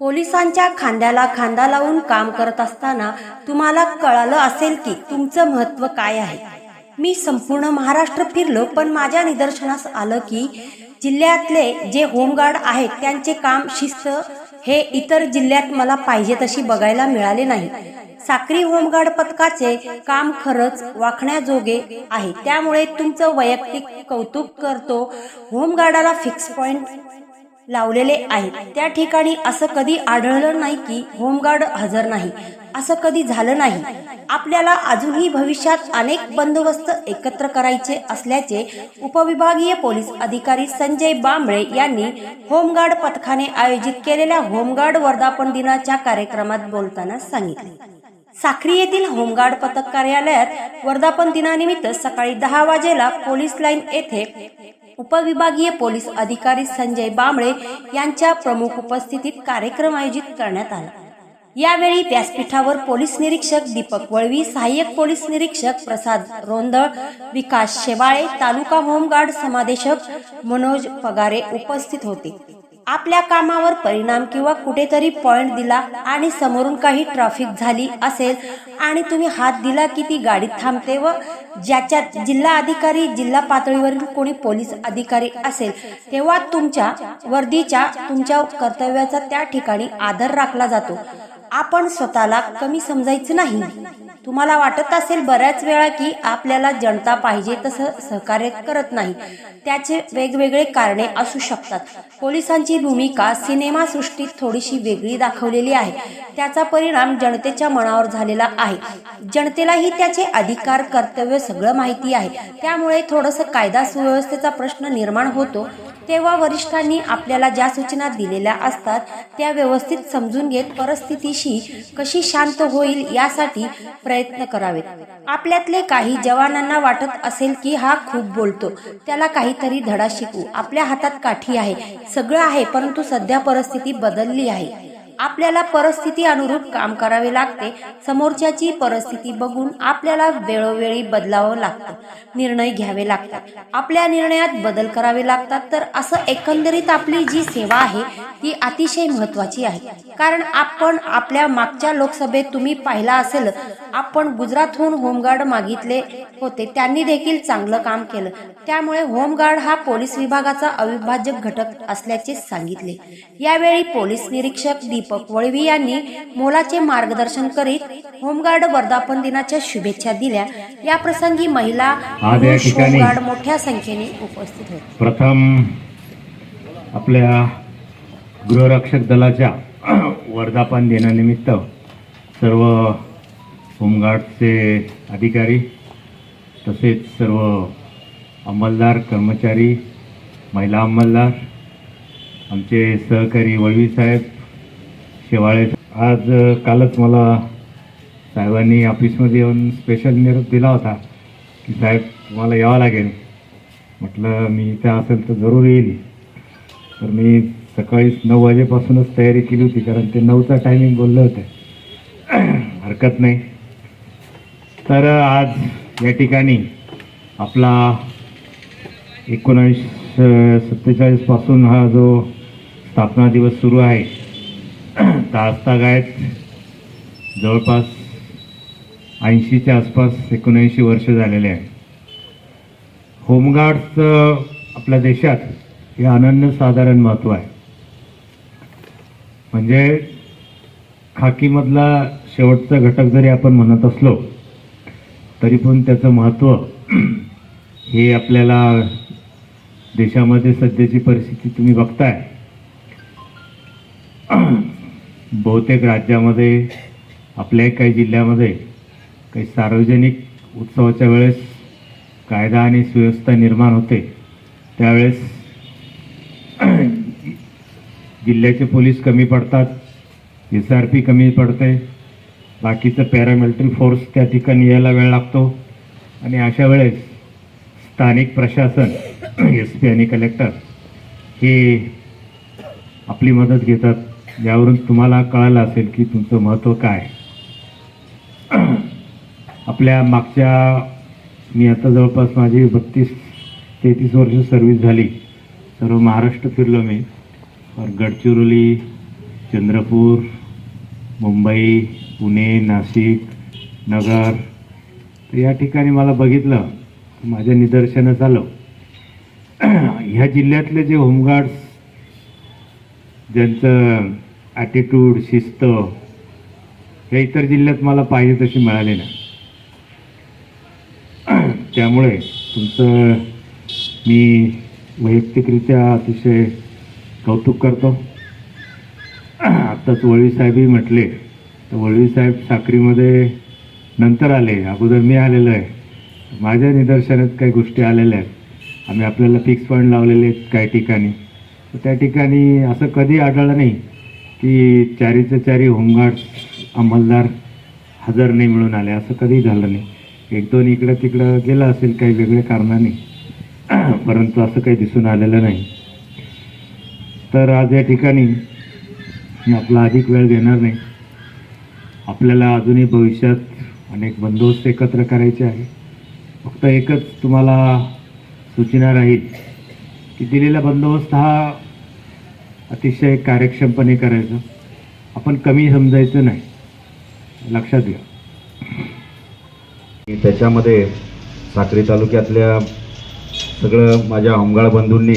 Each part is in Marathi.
पोलिसांच्या खांद्याला खांदा लावून काम करत असताना तुम्हाला कळालं असेल की तुमचं महत्त्व काय आहे. मी संपूर्ण महाराष्ट्र फिरलो पण माझ्या निदर्शनास आलं की जिल्ह्यातले जे होमगार्ड आहेत त्यांचे काम शिस्त हे इतर जिल्ह्यात मला पाहिजे तशी बघायला मिळाले नाही. साक्री होमगार्ड पथकाचे काम खरंच वाखण्याजोगे आहे. त्यामुळे तुमचं वैयक्तिक कौतुक करतो. होमगार्डाला फिक्स पॉइंट लावलेले आहेत. त्या ठिकाणी असं कधी आढळलं नाही की होमगार्ड हजर नाही. असं कधी झालं नाही. आपल्याला अजूनही भविष्यात अनेक बंदोबस्त एकत्र करायचे असल्याचे उपविभागीय पोलीस अधिकारी संजय बांबळे यांनी होमगार्ड पथकाने आयोजित केलेल्या होमगार्ड वर्धापन दिनाच्या कार्यक्रमात बोलताना सांगितले. साखरी येथील होमगार्ड पथक कार्यालयात वर्धापन दिनानिमित्त सकाळी दहा वाजेला पोलीस लाईन येथे उपविभागीय पोलीस अधिकारी संजय बांबळे यांच्या प्रमुख उपस्थितीत कार्यक्रम आयोजित करण्यात आला. यावेळी व्यासपीठावर पोलीस निरीक्षक दीपक वळवी सहाय्यक पोलीस निरीक्षक प्रसाद रोंदळ विकास शेवाळे तालुका होमगार्ड समादेशक मनोज पगारे उपस्थित होते. आपल्या कामावर परिणाम किंवा कुठेतरी पॉइंट दिला आणि समोरून काही ट्रॅफिक झाली असेल आणि तुम्ही हात दिला की ती गाडी थांबते व ज्याच्यात जिल्हा अधिकारी जिल्हा पातळीवरील कोणी पोलीस अधिकारी असेल तेव्हा तुमच्या वर्दीच्या तुमच्या कर्तव्याचा त्या ठिकाणी आदर राखला जातो. आपण स्वतःला कमी समजायचं नाही. तुम्हाला वाटत असेल बऱ्याच वेळा की आपल्याला जनता पाहिजे तसं सहकार्य करत नाही. त्याचे वेगवेगळे कारणे असू शकतात. पोलिसांची भूमिका सिनेमा सृष्टीत थोडीशी वेगळी दाखवलेली आहे. त्याचा परिणाम जनतेच्या मनावर झालेला आहे. जनतेलाही त्याचे अधिकार कर्तव्य सगळं माहिती आहे. त्यामुळे थोडस कायदा सुव्यवस्थेचा प्रश्न निर्माण होतो. तेव्हा वरिष्ठांनी आपल्याला ज्या सूचना दिलेल्या असतात त्या व्यवस्थित समजून घेत परिस्थितीशी कशी शांत होईल यासाठी प्रयत्न करावेत. आपल्यातले काही जवानांना वाटत असेल की हा खूप बोलतो त्याला काहीतरी धडा शिकू आपल्या हातात काठी आहे सगळं आहे परंतु सध्या परिस्थिती बदलली आहे. आपल्याला परिस्थिती अनुरूप काम करावे लागते. समोरच्याची परिस्थिती बघून आपल्याला वेळोवेळी बदलावं लागतं. निर्णय घ्यावे लागतात. आपल्या निर्णयात बदल करावे लागतात. तर असं एकंदरीत आपली जी सेवा आहे ती अतिशय महत्वाची आहे. कारण आपण आपल्या मागच्या लोकसभेत तुम्ही पाहिला असेल आपण गुजरातहून होमगार्ड मागितले होते. त्यांनी देखील चांगलं काम केलं. त्यामुळे होमगार्ड हा पोलीस विभागाचा अविभाज्य घटक असल्याचे सांगितले. यावेळी पोलीस निरीक्षक दीपक वळवी यांनी मोलाचे मार्गदर्शन करीत होमगार्ड वर्धापन दिनाच्या शुभेच्छा दिल्या. या प्रसंगी महिला होमगार्ड मोठ्या संख्येने उपस्थित होते. प्रथम आपल्या गृहरक्षक दलाच्या वर्धापन दिनानिमित्त सर्व होमगार्डचे अधिकारी तसेच सर्व अंमलदार कर्मचारी महिला अंमलदार आमचे सहकारी वळवी साहेब शेवाळे. आज कालच मला साहेबांनी ऑफिसमध्ये येऊन स्पेशल निरोप दिला होता की साहेब तुम्हाला यावं लागेल. म्हटलं मी इथं असेल तर जरूर येईल. तर मी सकाळीच नऊ वाजेपासूनच तयारी केली होती कारण ते नऊचा टायमिंग बोललं होतं. हरकत नाही. तर आज या ठिकाणी आपला एकोणावीस सत्तेचाळीसपासून हा जो स्थापना दिवस सुरू आहे ताजतागायत जवळपास ऐंशीच्या आसपास एकोणऐंशी वर्ष झालेले आहे. होमगार्ड्सचं आपल्या देशात हे अनन्यसाधारण महत्त्व आहे. म्हणजे खाकीमधला शेवटचा घटक जरी आपण म्हणत असलो तरी पण त्याचं महत्त्व हे आपल्याला देशामध्ये सध्याची परिस्थिती तुम्ही बघताय. बहुतेक राज्यामध्ये आपल्याही काही जिल्ह्यामध्ये काही सार्वजनिक उत्सवाच्या वेळेस कायदा आणि सुव्यवस्था निर्माण होते. त्यावेळेस जिल्ह्याचे पोलीस कमी पडतात एस आर पी कमी पडते बाकीचं पॅरामिलिटरी फोर्स त्या ठिकाणी यायला वेळ लागतो. आणि अशा वेळेस स्थानिक प्रशासन एस पी आणि कलेक्टर हे आपली मदत घेतात. यावरून तुम्हाला कळालं असेल की तुमचं महत्त्व काय आपल्या मागच्या मी आता जवळपास माझी बत्तीस तेहतीस वर्ष सर्व्हिस झाली. सर्व महाराष्ट्र फिरलो मी. और गडचिरोली चंद्रपूर मुंबई पुणे नाशिक नगर. तर या ठिकाणी मला बघितलं माझ्या निदर्शनास आलं. ह्या जिल्ह्यातले जे होमगार्ड्स ज्यांचं ॲटिट्यूड शिस्त हे इतर जिल्ह्यात मला पाहिजे तशी मिळाली नाही. त्यामुळे तुमचं मी वैयक्तिकरित्या अतिशय कौतुक करतो. आत्ताच वळवी साहेबही म्हटले तर वळवी साहेब नंतर आले अगोदर मी आलेलो आहे. माझ्या निदर्शनात काही गोष्टी आलेल्या आहेत. आम्ही आपल्याला फिक्स पॉईंट लावलेले आहेत काही ठिकाणी. त्या ठिकाणी असं कधी आढळलं नाही. की चारीचं चारी होमगार्ड अंमलदार हजर नाही मिळून आले. असं कधी झालं नाही. एक दोन इकडं तिकडं गेलं असेल काही वेगळ्या कारणाने. परंतु असं काही दिसून आलेलं नाही. तर आज या ठिकाणी मी आपला अधिक वेळ देणार नाही. आपल्याला अजूनही भविष्यात अनेक बंदोबस्त एकत्र करायचे आहे. फक्त एकच तुम्हाला सूचना राहील की दिलेला बंदोबस्त हा अतिशय कार्यक्षमपणे करायचं. आपण कमी समजायचं नाही. लक्षात घ्या. त्याच्यामध्ये साक्री तालुक्यातल्या सगळं माझ्या होमगाळ बंधूंनी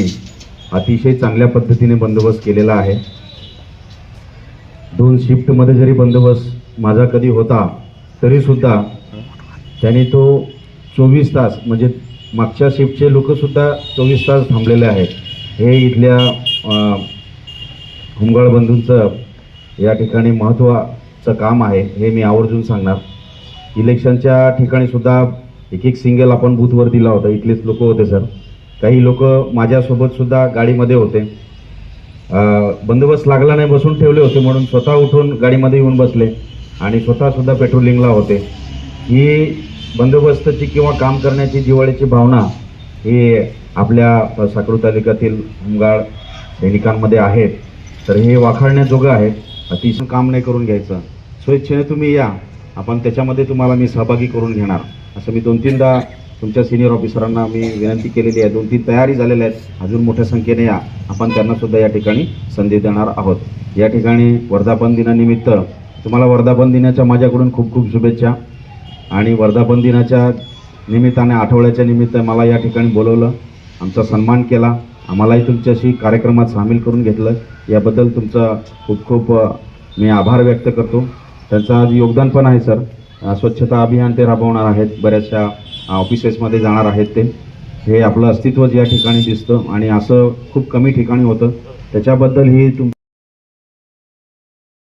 अतिशय चांगल्या पद्धतीने बंदोबस्त केलेला आहे. दोन शिफ्टमध्ये जरी बंदोबस्त माझा कधी होता तरीसुद्धा त्यांनी तो चोवीस तास म्हणजे मागच्या शिफ्टचे लोकसुद्धा चोवीस तास थांबलेले आहेत. हे इथल्या अं, बंधूंचं या ठिकाणी महत्त्वाचं काम आहे हे मी आवर्जून सांगणार. इलेक्शनच्या ठिकाणी सुद्धा एक एक सिंगल आपण बूथवर दिला होता इथलेच लोक होते सर. काही लोक माझ्यासोबतसुद्धा गाडीमध्ये होते. बंदोबस्त लागला नाही बसून ठेवले होते म्हणून स्वतः उठून गाडीमध्ये येऊन बसले आणि स्वतःसुद्धा पेट्रोलिंगला होते. ही बंदोबस्तची किंवा काम करण्याची जिव्हाळ्याची भावना ही आपल्या अ, तालुक्यातील होमगार्ड सैनिकांमध्ये आहेत. तर हे वाखाळण्याजोगं आहे अतिशय काम नाही करून घ्यायचं. स्वेच्छेने तुम्ही या. आपण त्याच्यामध्ये तुम्हाला मी सहभागी करून घेणार. असं मी दोन तीनदा तुमच्या सिनियर ऑफिसरांना मी विनंती केलेली आहे. दोन तीन तयारी झालेल्या आहेत. अजून मोठ्या संख्येने या. आपण त्यांनासुद्धा या ठिकाणी संधी देणार आहोत. या ठिकाणी वर्धापन दिनानिमित्त तुम्हाला वर्धापन दिनाच्या माझ्याकडून खूप खूप शुभेच्छा. आणि वर्धापन दिनाच्या निमित्ताने आठवड्याच्या निमित्त मला या ठिकाणी बोलवलं. आमचा सन्मान केला. आम्हालाही तुमच्याशी कार्यक्रमात सामील करून घेतलं. याबद्दल तुमचा खूप खूप मी आभार व्यक्त करतो. त्यांचं आज योगदान पण आहे सर. स्वच्छता अभियान ते राबवणार आहेत. बऱ्याचशा ऑफिसेसमध्ये जाणार आहेत ते. हे आपलं अस्तित्वच या ठिकाणी दिसतं आणि असं खूप कमी ठिकाणी होतं. त्याच्याबद्दल ही तुम